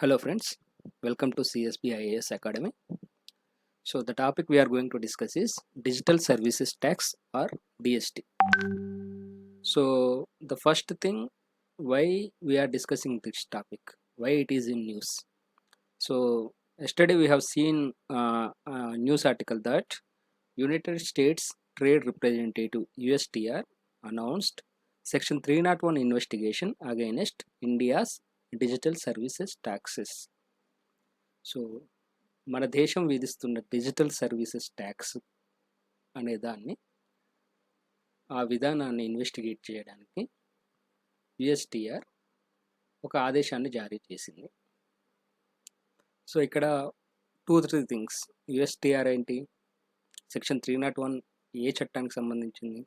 Hello friends, welcome to CSB IAS Academy. So the topic we are going to discuss is Digital Services Tax or DST. So the first thing why we are discussing this topic, why it is in news. So yesterday we have seen uh, a news article that United States Trade Representative USTR announced Section 301 investigation against India's digital services taxes so మన దేశం విధిస్తున్న digital services tax అనే దాన్ని ఆ విధానాన్ని investigate చేయడానికి యుఎస్టిఆర్ ఒక ఆదేశాన్ని జారీ చేసింది. సో ఇక్కడ టూ త్రీ థింగ్స్. యుఎస్టిఆర్ ఏంటి? సెక్షన్ త్రీ నాట్ వన్ ఏ చట్టానికి సంబంధించింది?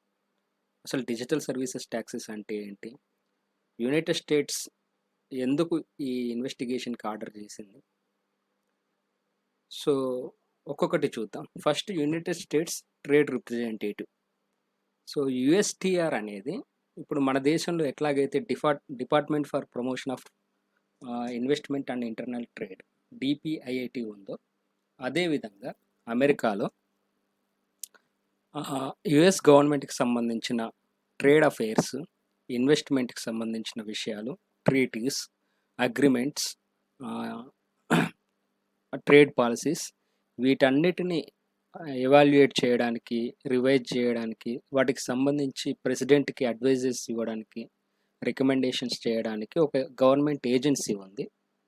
అసలు డిజిటల్ సర్వీసెస్ ట్యాక్సెస్ అంటే ఏంటి? యునైటెడ్ స్టేట్స్ ఎందుకు ఈ ఇన్వెస్టిగేషన్కి ఆర్డర్ చేసింది? సో ఒక్కొక్కటి చూద్దాం. First United States trade representative. So USTR అనేది ఇప్పుడు మన దేశంలో ఎట్లాగైతే depart department for promotion of investment and internal trade DPIIT ఉందో అదేవిధంగా అమెరికాలో యుఎస్ గవర్నమెంట్కి సంబంధించిన ట్రేడ్ అఫైర్స్ ఇన్వెస్ట్మెంట్కి సంబంధించిన విషయాలు ట్రీటీస్ అగ్రిమెంట్స్ ట్రేడ్ పాలసీస్ వీటన్నిటిని ఎవాల్యుయేట్ చేయడానికి రివైజ్ చేయడానికి వాటికి సంబంధించి ప్రెసిడెంట్కి అడ్వైజెస్ ఇవ్వడానికి రికమెండేషన్స్ చేయడానికి ఒక గవర్నమెంట్ ఏజెన్సీ ఉంది.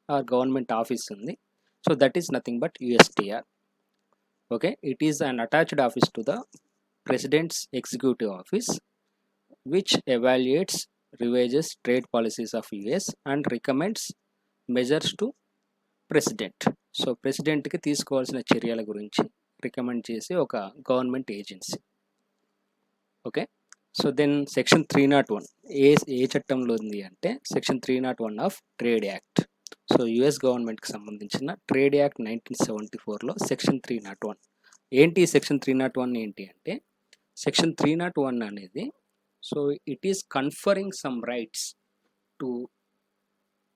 ఆ గవర్నమెంట్ ఆఫీస్ ఉంది. So that is nothing but USTR okay it is an attached office to the president's executive office which evaluates revises trade policies of US and recommends measures to president so ప్రెసిడెంట్కి తీసుకోవాల్సిన చర్యల గురించి recommend చేసే ఒక government agency okay so then section three nought one ఏ ఏ చట్టంలో ఉంది అంటే section three nought one of trade act so US గవర్నమెంట్కి సంబంధించిన ట్రేడ్ యాక్ట్ నైన్టీన్ సెవెంటీ ఫోర్లో సెక్షన్ త్రీ నాట్ వన్ ఏంటి సెక్షన్ త్రీ నాట్ వన్ ఏంటి అంటే సెక్షన్ త్రీ నాట్ వన్ అనేది so it is conferring some rights to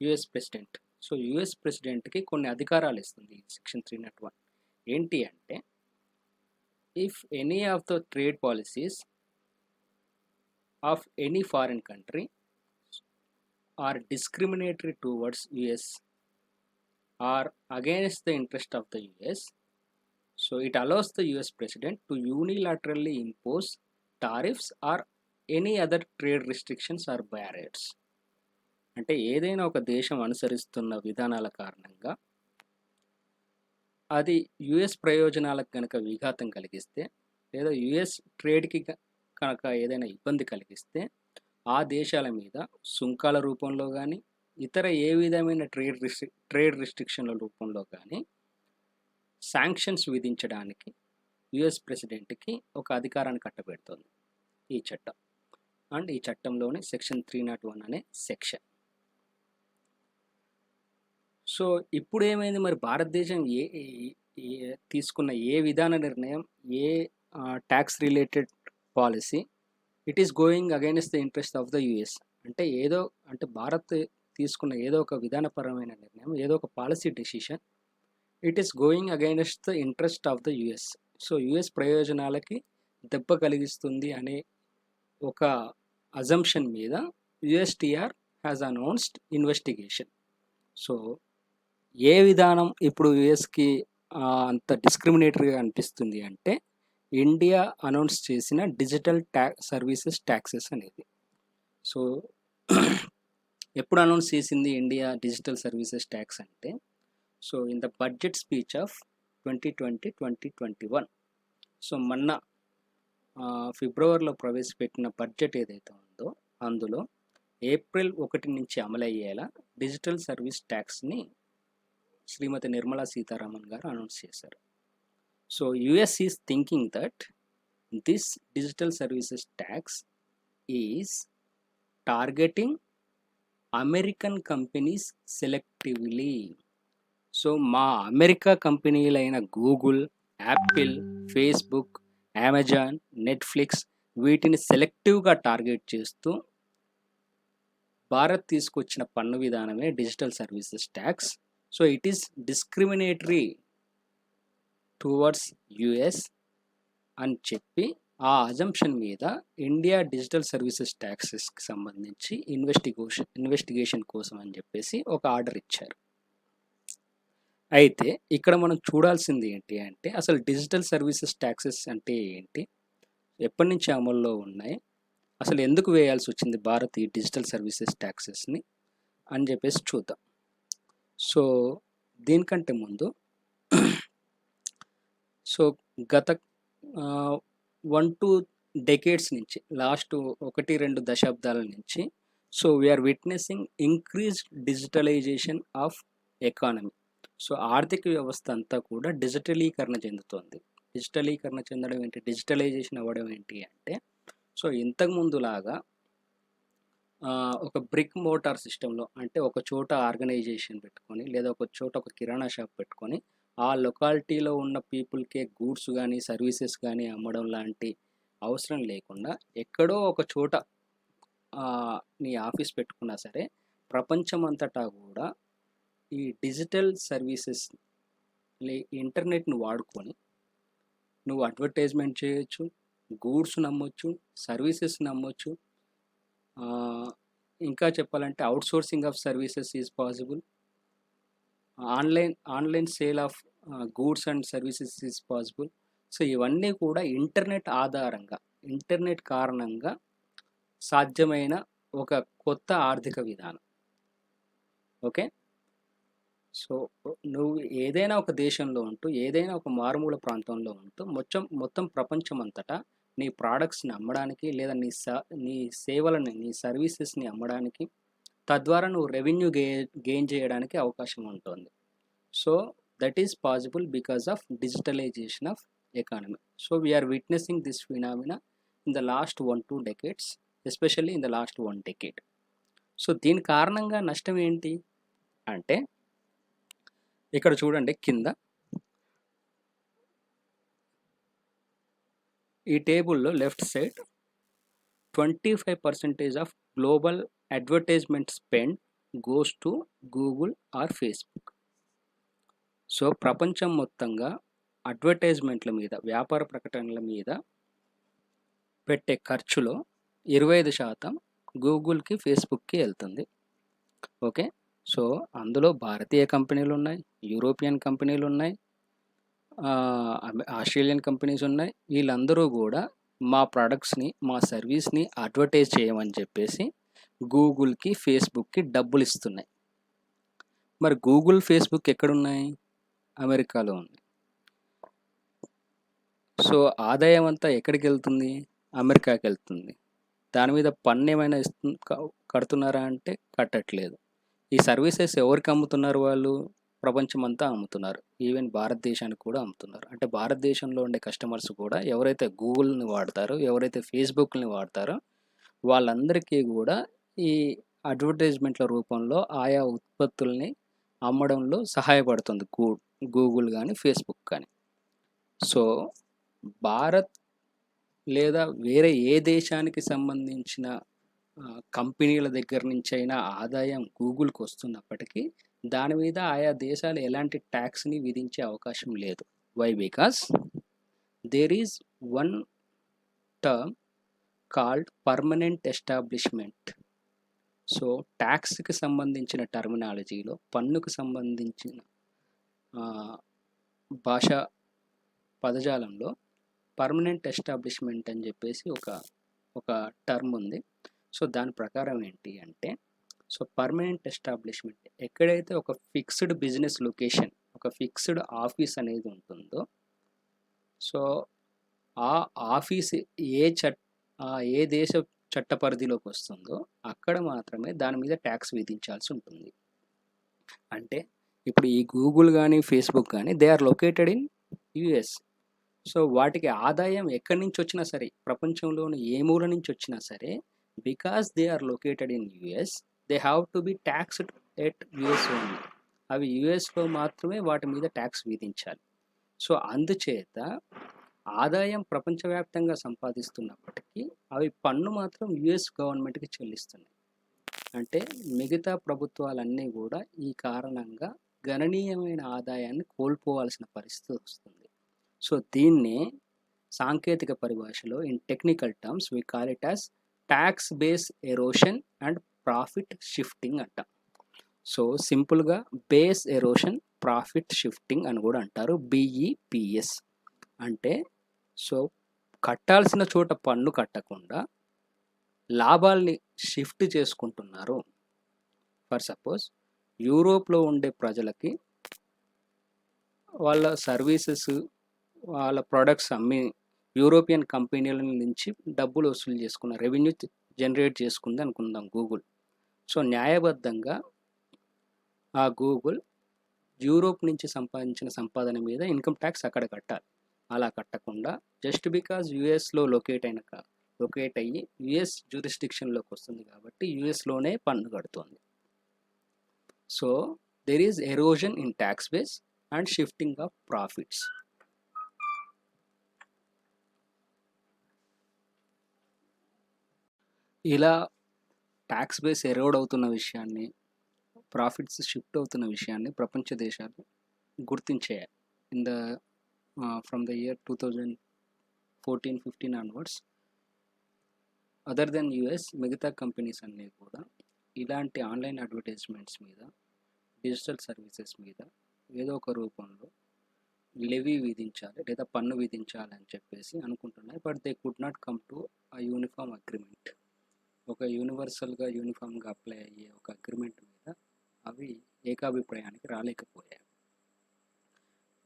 US president so US ప్రెసిడెంట్కి కొన్ని అధికారాలు ఇస్తుంది సెక్షన్ త్రీ నాట్ వన్ ఏంటి అంటే if any of the trade policies of any foreign country are discriminatory towards US or against the interest of the US so it allows the US president to unilaterally impose tariffs or any other trade restrictions or barriers అంటే ఏదైనా ఒక దేశం అనుసరిస్తున్న విధానాల కారణంగా అది US ప్రయోజనాలకు కనుక విఘాతం కలిగిస్తే లేదా యుఎస్ ట్రేడ్కి కనుక ఏదైనా ఇబ్బంది కలిగిస్తే ఆ దేశాల మీద సుంకాల రూపంలో కానీ ఇతర ఏ విధమైన ట్రేడ్ రిస్ట్రి ట్రేడ్ రిస్ట్రిక్షన్ల రూపంలో కానీ శాంక్షన్స్ విధించడానికి యుఎస్ ప్రెసిడెంట్కి ఒక అధికారాన్ని కట్టబెడుతుంది ఈ చట్టం. అండ్ ఈ చట్టంలోని సెక్షన్ త్రీ నాట్ వన్ అనే సెక్షన్. సో ఇప్పుడు ఏమైంది మరి భారతదేశం ఏ తీసుకున్న ఏ విధాన నిర్ణయం ఏ tax related policy it is going against the interest of the US అంటే ఏదో అంటే భారత్ తీసుకున్న ఏదో ఒక విధానపరమైన నిర్ణయం ఏదో ఒక policy decision it is going against the interest of the US so US ప్రయోజనాలకి దెబ్బ కలిగిస్తుంది అనే ఒక అజంప్షన్ మీద USTR has announced investigation so ఏ విధానం ఇప్పుడు యుఎస్కి అంత డిస్క్రిమినేటరీగా అనిపిస్తుంది అంటే ఇండియా అనౌన్స్ చేసిన డిజిటల్ ట్యా సర్వీసెస్ ట్యాక్సెస్ అనేది. సో ఎప్పుడు అనౌన్స్ చేసింది ఇండియా డిజిటల్ సర్వీసెస్ ట్యాక్స్ అంటే? So in the budget speech of twenty twenty twenty twenty one so మొన్న ఫిబ్రవరిలో ప్రవేశపెట్టిన బడ్జెట్ ఏదైతే ఉందో అందులో ఏప్రిల్ ఒకటి నుంచి అమలయ్యేలా డిజిటల్ సర్వీస్ ట్యాక్స్ని శ్రీమతి నిర్మలా సీతారామన్ గారు అనౌన్స్ చేశారు. So US is thinking that this digital services tax is targeting American companies selectively. So మా America కంపెనీలైన Google Apple Facebook Amazon Netflix వీటిని సెలెక్టివ్గా టార్గెట్ చేస్తూ భారత్ తీసుకొచ్చిన పన్ను విధానమే digital services tax. So it is discriminatory towards US అని చెప్పి ఆ అజంప్షన్ మీద ఇండియా డిజిటల్ సర్వీసెస్ ట్యాక్సెస్కి సంబంధించి ఇన్వెస్టిగేషన్ ఇన్వెస్టిగేషన్ కోసం అని చెప్పేసి ఒక ఆర్డర్ ఇచ్చారు. అయితే ఇక్కడ మనం చూడాల్సింది ఏంటి అంటే అసలు డిజిటల్ సర్వీసెస్ ట్యాక్సెస్ అంటే ఏంటి? ఎప్పటి నుంచి అమల్లో ఉన్నాయి? అసలు ఎందుకు వేయాల్సి వచ్చింది భారత్ ఈ డిజిటల్ సర్వీసెస్ ట్యాక్సెస్ని అని చెప్పేసి చూద్దాం. సో దీనికంటే ముందు సో గత వన్ టూ డెకేడ్స్ నుంచి లాస్ట్ ఒకటి రెండు దశాబ్దాల నుంచి so we are witnessing increase digitalization of economy so ఆర్థిక వ్యవస్థ అంతా కూడా డిజిటలీకరణ చెందుతోంది. డిజిటలీకరణ చెందడం ఏంటి? డిజిటలైజేషన్ అవ్వడం ఏంటి అంటే సో ఇంతకుముందులాగా ఒక బ్రిక్ మోటార్ సిస్టంలో అంటే ఒక చోట ఆర్గనైజేషన్ పెట్టుకొని లేదా ఒక చోట ఒక కిరాణా షాప్ పెట్టుకొని ఆ లొకాలిటీలో ఉన్న పీపుల్కే గూడ్స్ కానీ సర్వీసెస్ కానీ అమ్మడం లాంటి అవసరం లేకుండా ఎక్కడో ఒక చోట నీ ఆఫీస్ పెట్టుకున్నా సరే ప్రపంచమంతటా కూడా ఈ డిజిటల్ సర్వీసెస్ ఇంటర్నెట్ను వాడుకొని నువ్వు అడ్వర్టైజ్మెంట్ చేయొచ్చు గూడ్స్ నమ్మొచ్చు సర్వీసెస్ నమ్మొచ్చు. ఇంకా చెప్పాలంటే outsourcing of services is possible. Online online sale of goods and services is possible. So ఇవన్నీ కూడా ఇంటర్నెట్ ఆధారంగా ఇంటర్నెట్ కారణంగా సాధ్యమైన ఒక కొత్త ఆర్థిక విధానం. ఓకే? సో నువ్వు ఏదైనా ఒక దేశంలో ఉంటూ ఏదైనా ఒక మారుమూల ప్రాంతంలో ఉంటూ మొత్తం మొత్తం ప్రపంచం అంతటా నీ ప్రోడక్ట్స్ని అమ్మడానికి లేదా నీ స నీ సేవలని నీ సర్వీసెస్ని అమ్మడానికి తద్వారా నువ్వు రెవెన్యూ గే గెయిన్ చేయడానికి అవకాశం ఉంటుంది. So that is possible because of digitalization of economy. So we are witnessing this phenomena in the last one two decades especially in the last one decade. So దీని కారణంగా నష్టం ఏంటి? అంటే ఇక్కడ చూడండి కింద. ఈ టేబుల్లో left side twenty five percentage of global advertisement spend goes to Google or Facebook. So ప్రపంచం మొత్తంగా అడ్వర్టైజ్మెంట్ల మీద వ్యాపార ప్రకటనల మీద పెట్టే ఖర్చులో ఇరవై ఐదు శాతం గూగుల్కి ఫేస్బుక్కి వెళ్తుంది. ఓకే? సో అందులో భారతీయ కంపెనీలు ఉన్నాయి యూరోపియన్ కంపెనీలు ఉన్నాయి ఆస్ట్రేలియన్ కంపెనీస్ ఉన్నాయి. వీళ్ళందరూ కూడా మా ప్రొడక్ట్స్ని మా సర్వీస్ని అడ్వర్టైజ్ చేయమని చెప్పేసి గూగుల్కి ఫేస్బుక్కి డబ్బులు ఇస్తున్నాయి మరి గూగుల్ ఫేస్బుక్ ఎక్కడున్నాయి? అమెరికాలో ఉంది. సో ఆదాయం అంతా ఎక్కడికి వెళ్తుంది అమెరికాకి వెళ్తుంది దాని మీద పన్ను ఏమైనా ఇస్తు కడుతున్నారా అంటే కట్టట్లేదు. ఈ సర్వీసెస్ ఎవరికి అమ్ముతున్నారు వాళ్ళు? ప్రపంచం అంతా అమ్ముతున్నారు. ఈవెన్ భారతదేశానికి కూడా అమ్ముతున్నారు. అంటే భారతదేశంలో ఉండే కస్టమర్స్ కూడా ఎవరైతే గూగుల్ని వాడతారో ఎవరైతే ఫేస్బుక్ని వాడతారో వాళ్ళందరికీ కూడా ఈ అడ్వర్టైజ్మెంట్ల రూపంలో ఆయా ఉత్పత్తుల్ని అమ్మడంలో సహాయపడుతుంది గూ గూగుల్ కానీ ఫేస్బుక్ కానీ సో భారత్ లేదా వేరే ఏ దేశానికి సంబంధించిన కంపెనీల దగ్గర నుంచి అయినా ఆదాయం గూగుల్కి వస్తున్నప్పటికీ దాని మీద ఆయా దేశాలు ఎలాంటి ట్యాక్స్ని విధించే అవకాశం లేదు. Why because there is one term called permanent establishment so ట్యాక్స్కి సంబంధించిన టర్మినాలజీలో పన్నుకు సంబంధించిన భాష భాషా పదజాలంలో పర్మనెంట్ ఎస్టాబ్లిష్మెంట్ అని చెప్పేసి ఒక ఒక టర్మ్ ఉంది. సో దాని ప్రకారం ఏంటి అంటే సో పర్మనెంట్ ఎస్టాబ్లిష్మెంట్ ఎక్కడైతే ఒక ఫిక్స్డ్ బిజినెస్ లొకేషన్ ఒక ఫిక్స్డ్ ఆఫీస్ అనేది ఉంటుందో సో ఆ ఆఫీస్ ఏ చట్ ఆ ఏ దేశ చట్ట పరిధిలోకి వస్తుందో అక్కడ మాత్రమే దాని మీద ట్యాక్స్ విధించాల్సి ఉంటుంది. అంటే ఇప్పుడు ఈ గూగుల్ కానీ ఫేస్బుక్ కానీ they are located in US. So వాటికి ఆదాయం ఎక్కడి నుంచి వచ్చినా సరే ప్రపంచంలోని ఏ మూల నుంచి వచ్చినా సరే because they are located in US they have to be taxed at US only అవి యుఎస్లో మాత్రమే వాటి మీద ట్యాక్స్ విధించాలి. సో అందుచేత ఆదాయం ప్రపంచవ్యాప్తంగా సంపాదిస్తున్నప్పటికీ అవి పన్ను మాత్రం యుఎస్ గవర్నమెంట్కి చెల్లిస్తున్నాయి. అంటే మిగతా ప్రభుత్వాలన్నీ కూడా ఈ కారణంగా గణనీయమైన ఆదాయాన్ని కోల్పోవాల్సిన పరిస్థితి వస్తుంది. సో దీన్ని సాంకేతిక పరిభాషలో in technical terms we call it as tax base erosion and profit shifting అంట. సో సింపుల్గా బేస్ ఎరోషన్ ప్రాఫిట్ షిఫ్టింగ్ అని కూడా అంటారు. బిఈపిఎస్ అంటే సో కట్టాల్సిన చోట పన్ను కట్టకుండా లాభాల్ని షిఫ్ట్ చేసుకుంటున్నారు. ఫర్ సపోజ్ యూరోప్లో ఉండే ప్రజలకి వాళ్ళ సర్వీసెస్ వాళ్ళ ప్రొడక్ట్స్ అమ్మి యూరోపియన్ కంపెనీల నుంచి డబ్బులు వసూలు చేసుకున్న రెవెన్యూ జనరేట్ చేసుకుంది అనుకుందాం గూగుల్. సో న్యాయబద్ధంగా ఆ గూగుల్ యూరోప్ నుంచి సంపాదించిన సంపాదన మీద ఇన్కమ్ ట్యాక్స్ అక్కడ కట్టాలి. అలా కట్టకుండా జస్ట్ బికాజ్ యుఎస్లో లొకేట్ అయిన లొకేట్ అయ్యి యుఎస్ జ్యూరిస్డిక్షన్లోకి వస్తుంది కాబట్టి యుఎస్లోనే పన్ను కడుతుంది. So there is erosion in tax base and shifting of profits ఇలా ట్యాక్స్ బేస్ ఎరోడ్ అవుతున్న విషయాన్ని ప్రాఫిట్స్ షిఫ్ట్ అవుతున్న విషయాన్ని ప్రపంచ దేశాలు గుర్తించాయి. In the from the year two thousand fourteen fifteen onwards other than US మిగతా కంపెనీస్ అన్నీ కూడా ఇలాంటి ఆన్లైన్ అడ్వర్టైజ్మెంట్స్ మీద డిజిటల్ సర్వీసెస్ మీద ఏదో ఒక రూపంలో లెవీ విధించాలి లేదా పన్ను విధించాలి అని చెప్పేసి అనుకుంటున్నాయి. But they could not come to a uniform agreement ఒక యూనివర్సల్గా యూనిఫామ్గా అప్లై అయ్యే ఒక అగ్రిమెంట్ మీద అవి ఏకాభిప్రాయానికి రాలేకపోయాయి.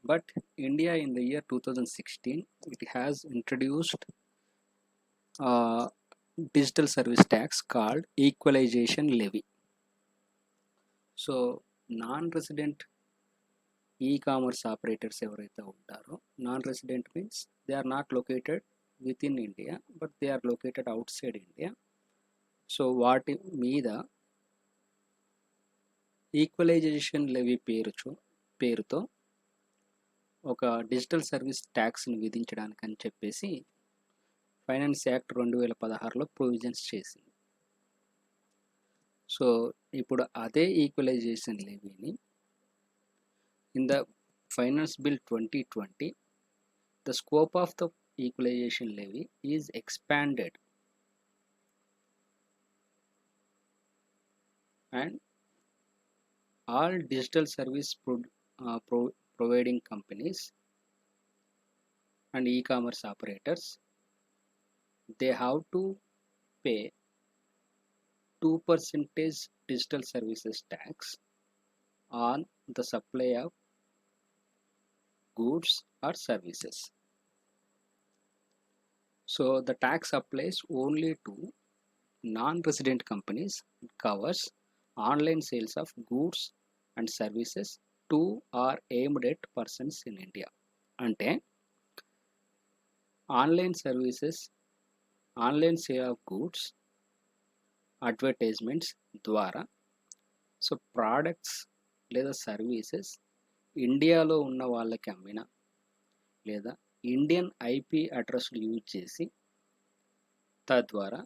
But India in the year two thousand sixteen it has introduced digital service tax called equalization levy so non resident e commerce operators ఎవరైతే ఉంటారో non resident means they are not located within India but they are located outside India so వాటి మీద equalisation levy పేరుచు పేరుతో ఒక digital service ట్యాక్స్ని విధించడానికి అని చెప్పేసి ఫైనాన్స్ యాక్ట్ రెండు వేల పదహారులో ప్రొవిజన్స్ చేసింది. సో ఇప్పుడు అదే equalisation లెవీని in the finance bill twenty twenty the scope of the equalization levy is expanded and all digital service pro- uh, pro- providing companies and e-commerce operators they have to pay 2 percentage digital services tax on the supply of goods or services. So the tax applies only to non-resident companies it covers online sales of goods and services to or aimed at persons in India. అంటే online services online sale of goods advertisements ద్వారా so products లేదా services ఇండియాలో ఉన్న వాళ్ళకి అమ్మిన లేదా Indian IP అడ్రస్లు use చేసి తద్వారా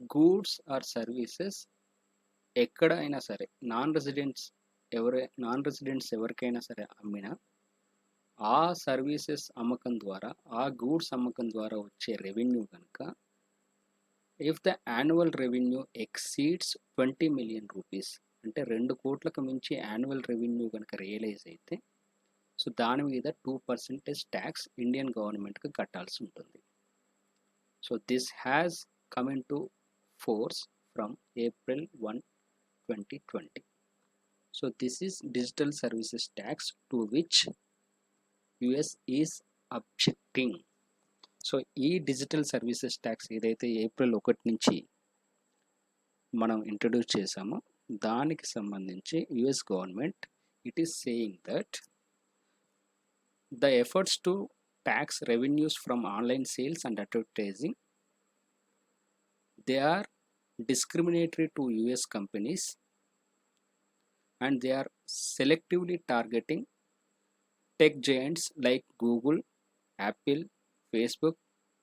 గూడ్స్ ఆర్ సర్వీసెస్ ఎక్కడ అయినా సరే నాన్ రెసిడెంట్స్ ఎవరే నాన్ రెసిడెంట్స్ ఎవరికైనా సరే అమ్మినా ఆ సర్వీసెస్ అమ్మకం ద్వారా ఆ గూడ్స్ అమ్మకం ద్వారా వచ్చే రెవెన్యూ కనుక if the annual revenue exceeds twenty million rupees అంటే రెండు కోట్లకు మించి యాన్యువల్ రెవెన్యూ కనుక రియలైజ్ అయితే సో దాని మీద టూ పర్సెంటేజ్ ట్యాక్స్ ఇండియన్ గవర్నమెంట్కి కట్టాల్సి ఉంటుంది. So this has coming to force from April 1, 2020. So this is digital services tax to which US is objecting. So ఈ డిజిటల్ సర్వీసెస్ ట్యాక్స్ ఏదైతే April ఒకటి నుంచి మనం ఇంట్రడ్యూస్ చేసామో దానికి సంబంధించి US government it is saying that the efforts to tax revenues from online sales and advertising they are discriminatory to US companies and they are selectively targeting tech giants like Google, Apple, Facebook,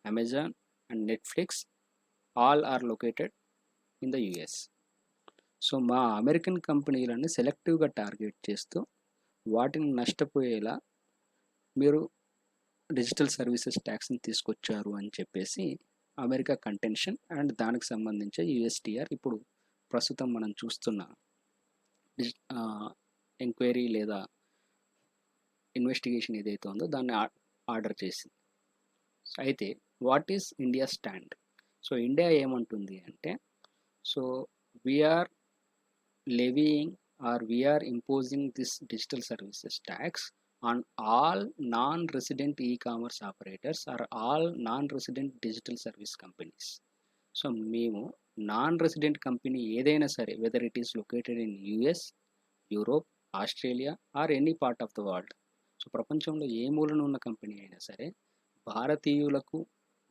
Amazon, and Netflix. All are located in the US. So మా American కంపెనీలను సెలెక్టివ్గా target చేస్తూ వాటిని నష్టపోయేలా మీరు digital services ట్యాక్స్ని తీసుకొచ్చారు అని చెప్పేసి America contention and దానికి సంబంధించి యుఎస్టిఆర్. ఇప్పుడు ప్రస్తుతం మనం చూస్తున్న ఎంక్వైరీ లేదా ఇన్వెస్టిగేషన్ ఏదైతే ఉందో దాన్ని ఆర్డర్ చేసింది. అయితే what is India stand? So India ఏమంటుంది అంటే so we are levying or we are imposing this digital services tax on all non resident e commerce operators or all non resident digital service companies so మేము non resident company ఏదైనా సరే whether it is located in US Europe Australia or any part of the world so ప్రపంచంలో ఏ మూలన ఉన్న company అయినా సరే భారతీయులకు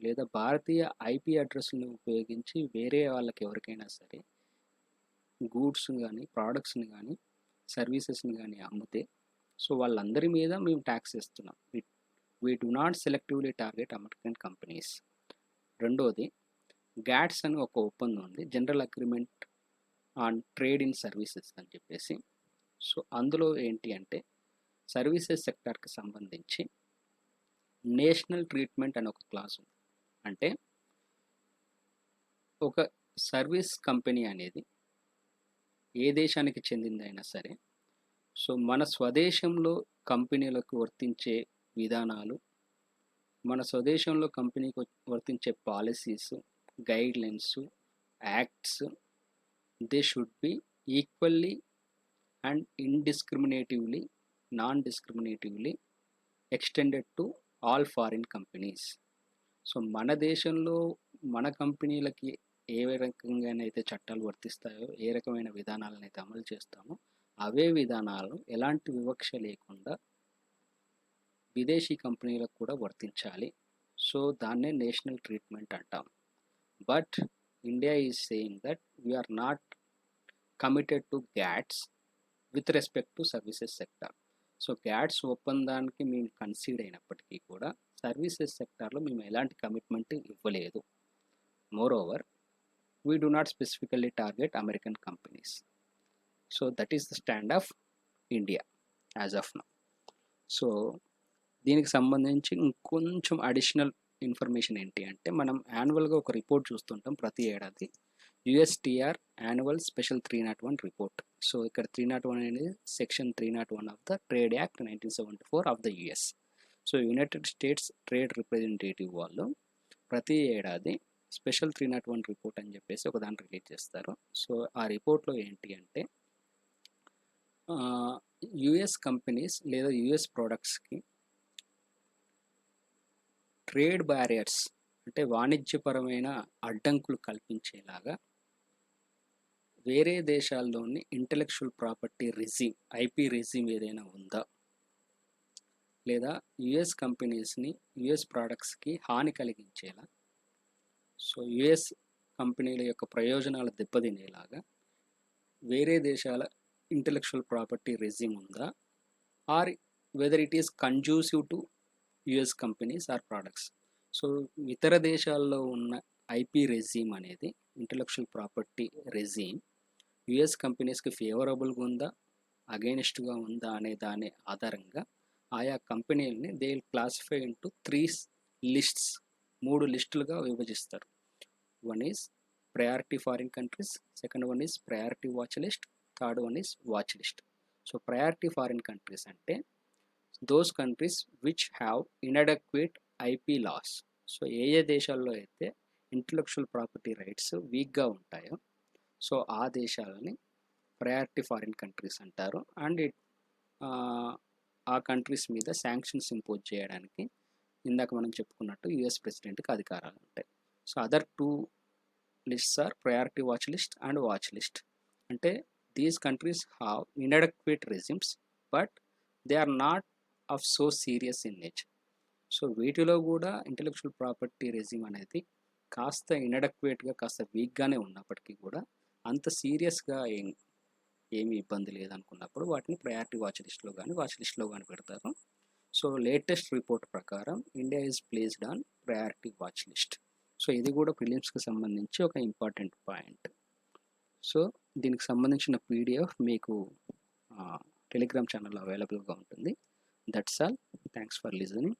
లేదా భారతీయ ఐపీ అడ్రస్ని ఉపయోగించి వేరే వాళ్ళకి ఎవరికైనా సరే గూడ్స్ని కానీ ప్రోడక్ట్స్ని కానీ సర్వీసెస్ని కానీ అమ్మితే సో వాళ్ళందరి మీద మేము ట్యాక్స్ ఇస్తున్నాం we do not selectively target American companies. రెండోది గ్యాట్స్ అని ఒక ఒప్పందం ఉంది. General agreement on trade in services అని చెప్పేసి. సో అందులో ఏంటి అంటే సర్వీసెస్ సెక్టార్కి సంబంధించి నేషనల్ ట్రీట్మెంట్ అని ఒక క్లాస్ ఉంది. అంటే ఒక సర్వీస్ కంపెనీ అనేది ఏ దేశానికి చెందిందైనా సరే సో మన స్వదేశంలో కంపెనీలకు వర్తించే విధానాలు మన స్వదేశంలో కంపెనీకి వర్తించే policies guidelines acts they should be equally and indiscriminatively non discriminatively extended to all foreign companies. So మన దేశంలో మన కంపెనీలకి ఏ రకంగానైతే చట్టాలు వర్తిస్తాయో ఏ రకమైన విధానాలను అయితే అమలు చేస్తామో అవే విధానాలు ఎలాంటి వివక్ష లేకుండా విదేశీ కంపెనీలకు కూడా వర్తించాలి. సో దాన్నే నేషనల్ ట్రీట్మెంట్ అంటాం. But India is saying that we are not committed to GATS with respect to services sector. So GATS ఒప్పందానికి మేము కన్సీడ్ అయినప్పటికీ కూడా సర్వీసెస్ సెక్టార్లో మేము ఎలాంటి కమిట్మెంట్ ఇవ్వలేదు. Moreover we do not specifically target American companies. So that is the stand of India as of now so దీనికి సంబంధించి ఇంకొంచెం అడిషనల్ ఇన్ఫర్మేషన్ ఏంటి అంటే మనం యాన్యువల్గా ఒక రిపోర్ట్ చూస్తుంటాం ప్రతి ఏడాది. USTR annual special three not one report so ఇక్కడ త్రీ నాట్ వన్ అనేది section three not one of the trade act nineteen seventy four of the US so United States trade representative వాళ్ళు ప్రతి ఏడాది special three not one report అని చెప్పేసి ఒక దాన్ని release చేస్తారు. సో ఆ రిపోర్ట్లో ఏంటి అంటే యుఎస్ కంపెనీస్ లేదా యుఎస్ ప్రోడక్ట్స్కి ట్రేడ్ బ్యారియర్స్ అంటే వాణిజ్యపరమైన అడ్డంకులు కల్పించేలాగా వేరే దేశాల్లోని intellectual property regime IP regime ఏదైనా ఉందా? లేదా యుఎస్ కంపెనీస్ని యుఎస్ ప్రోడక్ట్స్కి హాని కలిగించేలా? సో యుఎస్ కంపెనీల యొక్క ప్రయోజనాలు దెబ్బతినేలాగా వేరే దేశాల ఇంటలెక్చువల్ ప్రాపర్టీ రెజ్యూమ్ ఉందా? Or whether it is conducive to US companies or products so ఇతర దేశాల్లో ఉన్న ఐపీ రెజ్యూమ్ అనేది ఇంటలెక్చువల్ ప్రాపర్టీ రెజ్యూమ్ యుఎస్ కంపెనీస్కి ఫేవరబుల్గా ఉందా అగైనెస్ట్గా ఉందా అనే దాని ఆధారంగా ఆయా కంపెనీలని they classify into three lists మూడు లిస్టులుగా విభజిస్తారు. One is priority foreign countries second one is priority watch list third one is watch list. So priority foreign countries అంటే those countries which have inadequate IP laws so ఏ ఏ దేశాల్లో అయితే intellectual property rights వీక్గా ఉంటాయో so ఆ దేశాలని priority foreign countries అంటారు. And it ఆ countries మీద శాంక్షన్స్ ఇంపోజ్ చేయడానికి ఇందాక మనం చెప్పుకున్నట్టు యుఎస్ ప్రెసిడెంట్కి అధికారాలు ఉంటాయి. So other two lists are priority watch list and watch list. అంటే These countries have inadequate regimes, but they are not of so serious in nature. So వీటిలో కూడా ఇంటలెక్చువల్ ప్రాపర్టీ రెజ్యూమ్ అనేది కాస్త ఇన్అడక్వేట్గా కాస్త వీక్గానే ఉన్నప్పటికీ కూడా అంత సీరియస్గా ఏం ఏమి ఇబ్బంది లేదనుకున్నప్పుడు వాటిని ప్రయారిటీ వాచ్ లిస్ట్లో కానీ వాచ్ లిస్ట్లో కానీ పెడతారు. సో లేటెస్ట్ రిపోర్ట్ ప్రకారం India is placed on priority watch list so ఇది కూడా ప్రిలిమ్స్కి సంబంధించి ఒక ఇంపార్టెంట్ పాయింట్ సో దీనికి సంబంధించిన పీడిఎఫ్ మీకు టెలిగ్రామ్ ఛానల్లో అవైలబుల్గా ఉంటుంది. That's all thanks for listening